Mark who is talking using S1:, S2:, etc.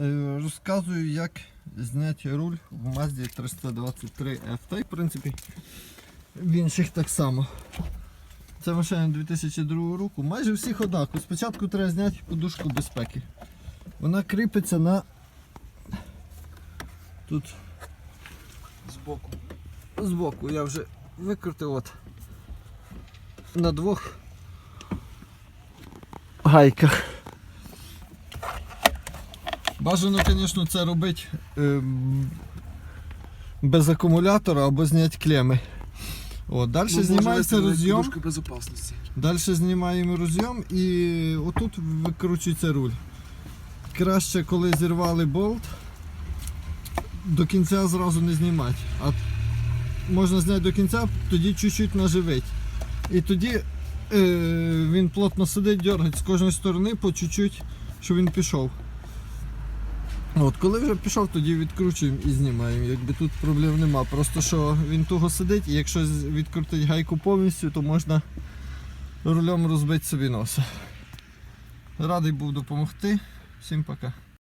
S1: Е, Розказую, як зняти руль в Mazda 323 F. Та й в принципі в інших так само. Це машина 2002 року. Майже всіх однаково. Спочатку треба зняти подушку безпеки. Вона кріпиться на тут
S2: Збоку.
S1: збоку. Я вже викрутив от на двох гайках. Бажано, звісно, це робити ем, без акумулятора або зняти клеми. От, далі
S2: Ну,
S1: знімається розйом. Далі знімаємо розйом і отут викручується руль. Краще, коли зірвали болт, до кінця зразу не знімати. А можна зняти до кінця, тоді чуть-чуть наживить. І тоді е, він плотно сидить, дергать з кожної сторони по чуть-чуть, щоб він пішов. От, коли вже пішов, тоді відкручуємо і знімаємо. Якби тут проблем нема. Просто що він туго сидить, і якщо відкрутить гайку повністю, то можна рулем розбити собі носа. Радий був допомогти. Всім пока.